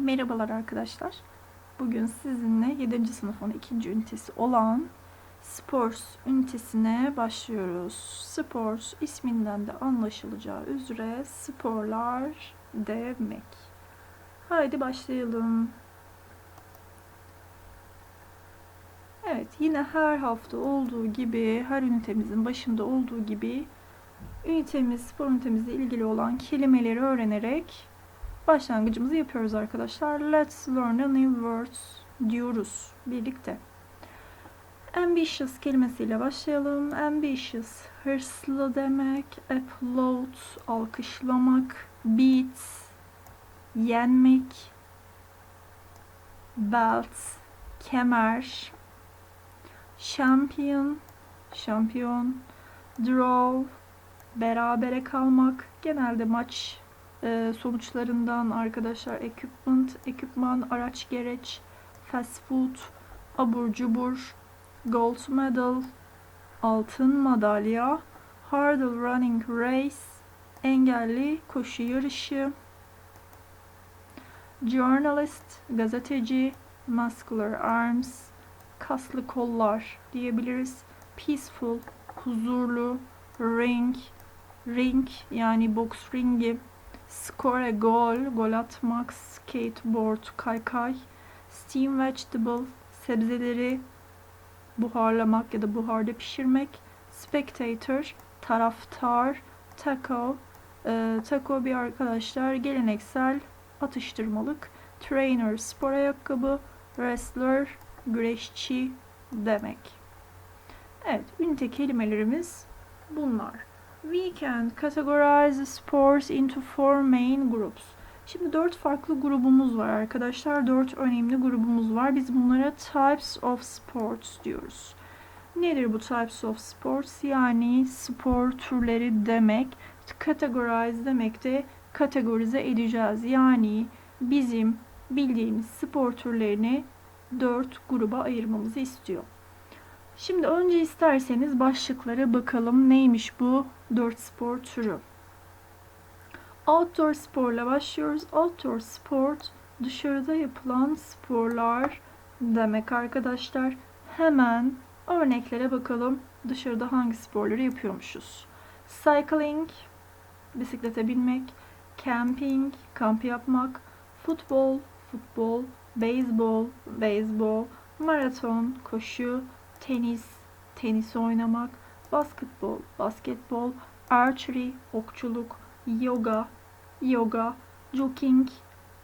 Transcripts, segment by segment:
Merhabalar arkadaşlar. Bugün sizinle 7. sınıfın 2. ünitesi olan Sports ünitesine başlıyoruz. Sports isminden de anlaşılacağı üzere sporlar demek. Haydi başlayalım. Evet, yine her hafta olduğu gibi, her ünitemizin başında olduğu gibi ünitemiz, spor ünitemizle ilgili olan kelimeleri öğrenerek başlangıcımızı yapıyoruz arkadaşlar. Let's learn a new words diyoruz birlikte. Ambitious kelimesiyle başlayalım. Ambitious, hırslı demek. Applaud, alkışlamak. Beat, yenmek. Belt, kemer. Champion, şampiyon. Draw, berabere kalmak. Genelde maç sonuçlarından arkadaşlar equipment, ekipman, araç gereç, fast food, abur cubur, gold medal, altın madalya, hurdle running race, engelli koşu yarışı, journalist, gazeteci, muscular arms, kaslı kollar diyebiliriz, peaceful, huzurlu, ring, ring yani boks ringi, Score gol, gol atmak, skateboard, kaykay, steam vegetable, sebzeleri buharlamak ya da buharda pişirmek, spectator, taraftar, taco, e, taco bir arkadaşlar geleneksel atıştırmalık, trainer, spor ayakkabı, wrestler, güreşçi demek. Evet, ünite kelimelerimiz bunlar. We can categorize sports into four main groups. Şimdi dört farklı grubumuz var arkadaşlar. Dört önemli grubumuz var. Biz bunlara types of sports diyoruz. Nedir bu types of sports? Yani spor türleri demek. Categorize demek de kategorize edeceğiz. Yani bizim bildiğimiz spor türlerini dört gruba ayırmamızı istiyor. Şimdi önce isterseniz başlıklara bakalım neymiş bu dört spor türü. Outdoor sporla başlıyoruz. Outdoor sport dışarıda yapılan sporlar demek arkadaşlar. Hemen örneklere bakalım. Dışarıda hangi sporları yapıyormuşuz? Cycling, bisiklete binmek, camping, kamp yapmak, futbol, futbol, beyzbol, beyzbol, maraton, koşu, tenis, tenis oynamak, basketbol, basketbol, archery, okçuluk, yoga, yoga, jogging,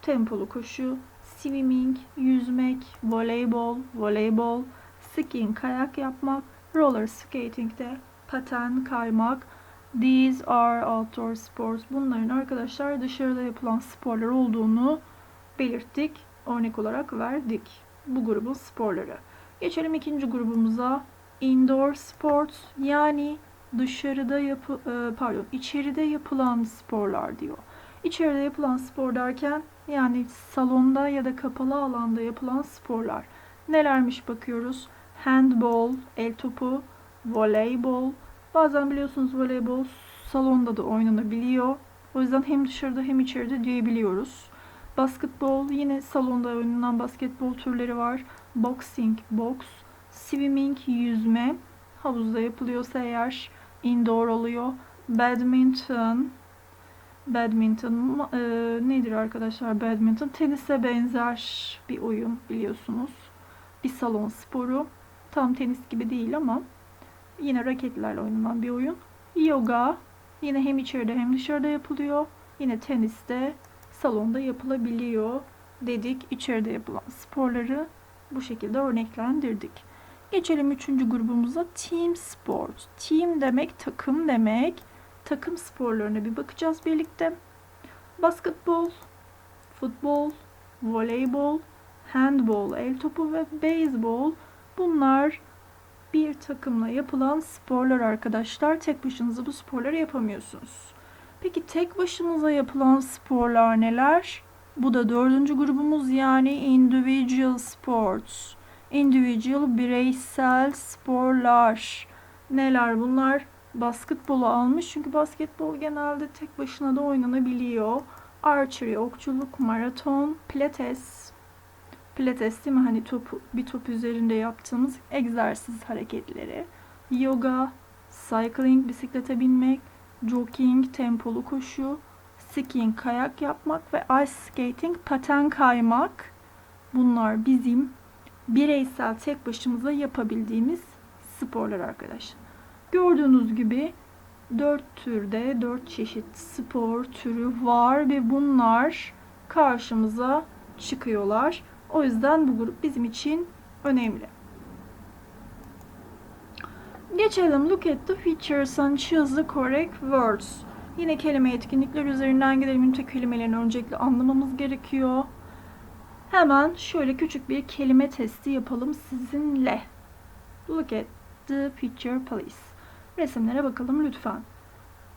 tempolu koşu, swimming, yüzmek, voleybol, voleybol, skiing, kayak yapmak, roller skating de paten kaymak. These are outdoor sports. Bunların arkadaşlar dışarıda yapılan sporlar olduğunu belirttik. Örnek olarak verdik. Bu grubun sporları. Geçelim ikinci grubumuza. Indoor sports yani dışarıda yapı e, pardon içeride yapılan sporlar diyor. İçeride yapılan spor derken yani salonda ya da kapalı alanda yapılan sporlar. Nelermiş bakıyoruz? Handball, el topu, voleybol. Bazen biliyorsunuz voleybol salonda da oynanabiliyor. O yüzden hem dışarıda hem içeride diyebiliyoruz. Basketbol yine salonda oynanan basketbol türleri var. Boxing, boks, swimming, yüzme. Havuzda yapılıyorsa eğer indoor oluyor. Badminton, badminton e, nedir arkadaşlar badminton? Tenise benzer bir oyun biliyorsunuz. Bir salon sporu. Tam tenis gibi değil ama yine raketlerle oynanan bir oyun. Yoga yine hem içeride hem dışarıda yapılıyor. Yine teniste salonda yapılabiliyor dedik. İçeride yapılan sporları bu şekilde örneklendirdik. Geçelim üçüncü grubumuza team sport. Team demek takım demek. Takım sporlarına bir bakacağız birlikte. Basketbol, futbol, voleybol, handbol, el topu ve beyzbol bunlar bir takımla yapılan sporlar arkadaşlar. Tek başınıza bu sporları yapamıyorsunuz. Peki tek başınıza yapılan sporlar neler? Bu da dördüncü grubumuz yani individual sports. Individual bireysel sporlar. Neler bunlar? Basketbolu almış çünkü basketbol genelde tek başına da oynanabiliyor. archery, okçuluk, maraton, pilates. Pilates değil mi? Hani top, bir top üzerinde yaptığımız egzersiz hareketleri. Yoga, cycling, bisiklete binmek, jogging, tempolu koşu, skiing, kayak yapmak ve ice skating, paten kaymak. Bunlar bizim bireysel tek başımıza yapabildiğimiz sporlar arkadaşlar. Gördüğünüz gibi dört türde, dört çeşit spor türü var ve bunlar karşımıza çıkıyorlar. O yüzden bu grup bizim için önemli. Geçelim. Look at the features and choose the correct words. Yine kelime etkinlikler üzerinden gidelim. Ünite kelimelerini öncelikle anlamamız gerekiyor. Hemen şöyle küçük bir kelime testi yapalım sizinle. Look at the picture please. Resimlere bakalım lütfen.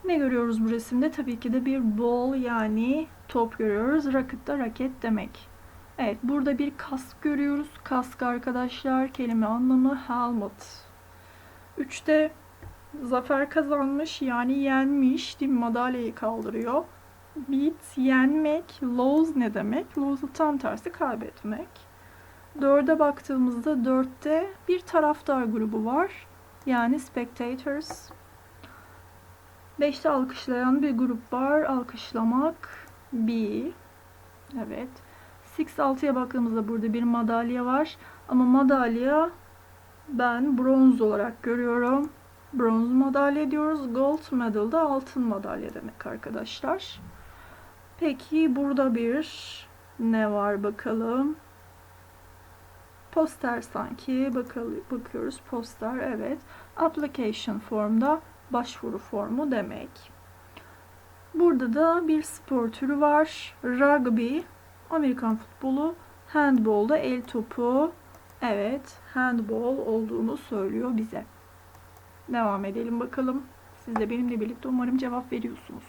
Ne görüyoruz bu resimde? Tabii ki de bir ball yani top görüyoruz. Racket da raket demek. Evet burada bir kask görüyoruz. Kask arkadaşlar kelime anlamı helmet. Üçte zafer kazanmış yani yenmiş değil mi? Madalyayı kaldırıyor. Beat yenmek. Lose ne demek? Lose'un tam tersi kaybetmek. Dörde baktığımızda dörtte bir taraftar grubu var. Yani spectators. Beşte alkışlayan bir grup var. Alkışlamak. B. Evet. 6-6'ya baktığımızda burada bir madalya var. Ama madalya ben bronz olarak görüyorum. Bronz madalya diyoruz. Gold medal da altın madalya demek arkadaşlar. Peki burada bir ne var bakalım. Poster sanki bakalım bakıyoruz poster evet. Application formda başvuru formu demek. Burada da bir spor türü var. Rugby, Amerikan futbolu, handball da el topu. Evet, handball olduğunu söylüyor bize. Devam edelim bakalım. Siz de benimle birlikte umarım cevap veriyorsunuz.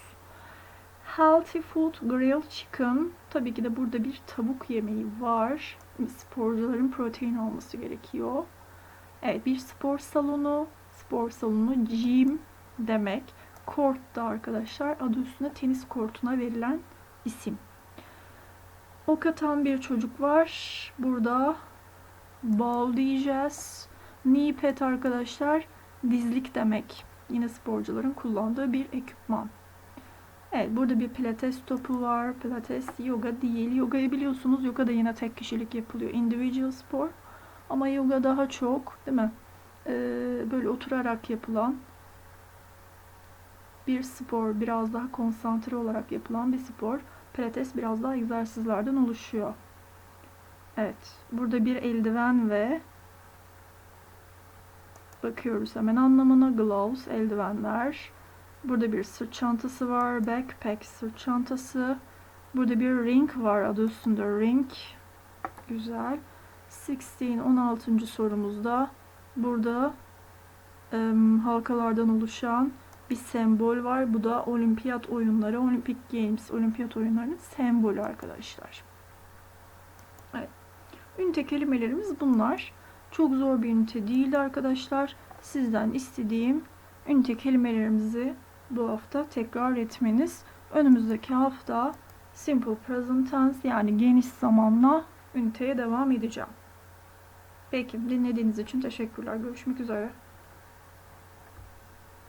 Healthy food, grilled chicken. Tabii ki de burada bir tavuk yemeği var. Sporcuların protein alması gerekiyor. Evet, bir spor salonu. Spor salonu gym demek. Court da arkadaşlar adı üstünde tenis kortuna verilen isim. Ok atan bir çocuk var. Burada ball diyeceğiz. Knee pad arkadaşlar dizlik demek. Yine sporcuların kullandığı bir ekipman. Evet burada bir pilates topu var. Pilates yoga değil. Yogayı biliyorsunuz. Yoga da yine tek kişilik yapılıyor. Individual spor. Ama yoga daha çok değil mi? Ee, böyle oturarak yapılan bir spor. Biraz daha konsantre olarak yapılan bir spor. Pilates biraz daha egzersizlerden oluşuyor. Evet. Burada bir eldiven ve bakıyoruz hemen anlamına. Gloves, eldivenler. Burada bir sırt çantası var. Backpack, sırt çantası. Burada bir ring var. Adı üstünde ring. Güzel. 16, 16. sorumuzda burada em, halkalardan oluşan bir sembol var. Bu da olimpiyat oyunları, Olympic Games, olimpiyat oyunlarının sembolü arkadaşlar. Evet. Ünite kelimelerimiz bunlar. Çok zor bir ünite değildi arkadaşlar. Sizden istediğim ünite kelimelerimizi bu hafta tekrar etmeniz. Önümüzdeki hafta simple present tense yani geniş zamanla üniteye devam edeceğim. Peki dinlediğiniz için teşekkürler. Görüşmek üzere.